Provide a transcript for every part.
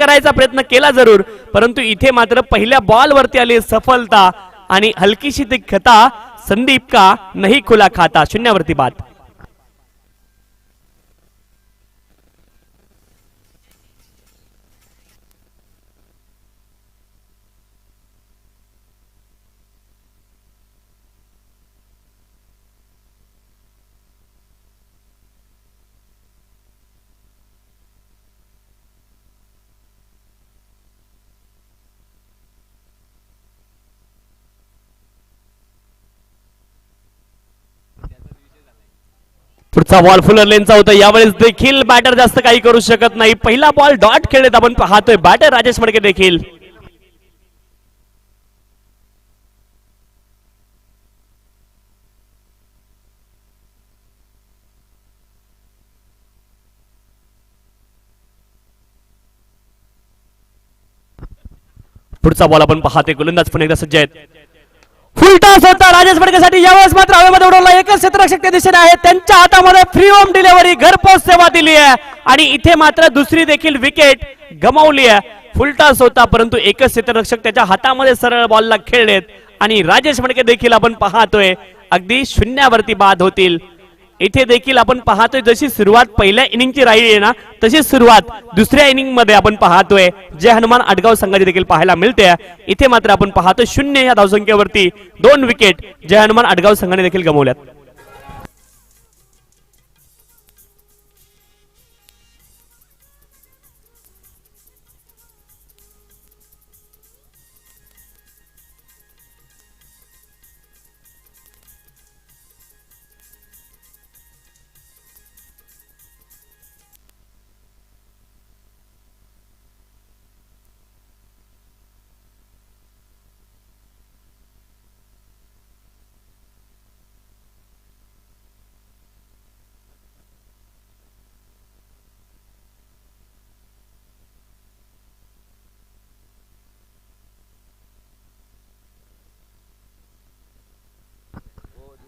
करायचा प्रयत्न केला जरूर परंतु इथे मात्र पहिल्या बॉल वरती आली सफलता आणि हलकीशी ती खता संदीप का नाही खुला खाता. शून्यावरती बाद पुढचा बॉल फुलर लेनचा होता यावेळेस देखील बॅटर जास्त काही करू शकत नाही. पहिला बॉल डॉट खेळत आपण पाहतोय. बॅटर राजेश मडके देखील. पुढचा बॉल आपण पाहतोय. गोलंदाज पण एकदा सज्ज आहेत. फुलटॉस होता. राजेश फडकेसाठी यावेळेस मात्र हवेमध्ये उडवला एकच क्षेत्ररक्षक त्या दिशेने आहे. त्यांच्या हातामध्ये फ्री होम डिलिव्हरी घरपोच सेवा दिली आहे. आणि इथे मात्र दुसरी देखील विकेट गमावली आहे. फुलटॉस होता परंतु एकच क्षेत्ररक्षक त्याच्या हातामध्ये सरळ बॉलला खेळलेत. आणि राजेश फडके देखील आपण पाहतोय. अगदी शून्यावरती बाद होतील. इथे देखील आपण पाहतोय जशी सुरुवात पहिल्या इनिंगची राहिली आहे ना तशी सुरुवात दुसऱ्या इनिंगमध्ये आपण पाहतोय जय हनुमान आडगाव संघाची देखील पाहायला मिळते. इथे मात्र आपण पाहतोय शून्य या धावसंख्येवरती दोन विकेट जय हनुमान आडगाव संघाने देखील गमावल्यात.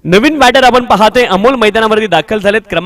नवीन बॅटर आपण पाहतोय. अमोल मैदानावरती दाखल झालेत. क्रमांक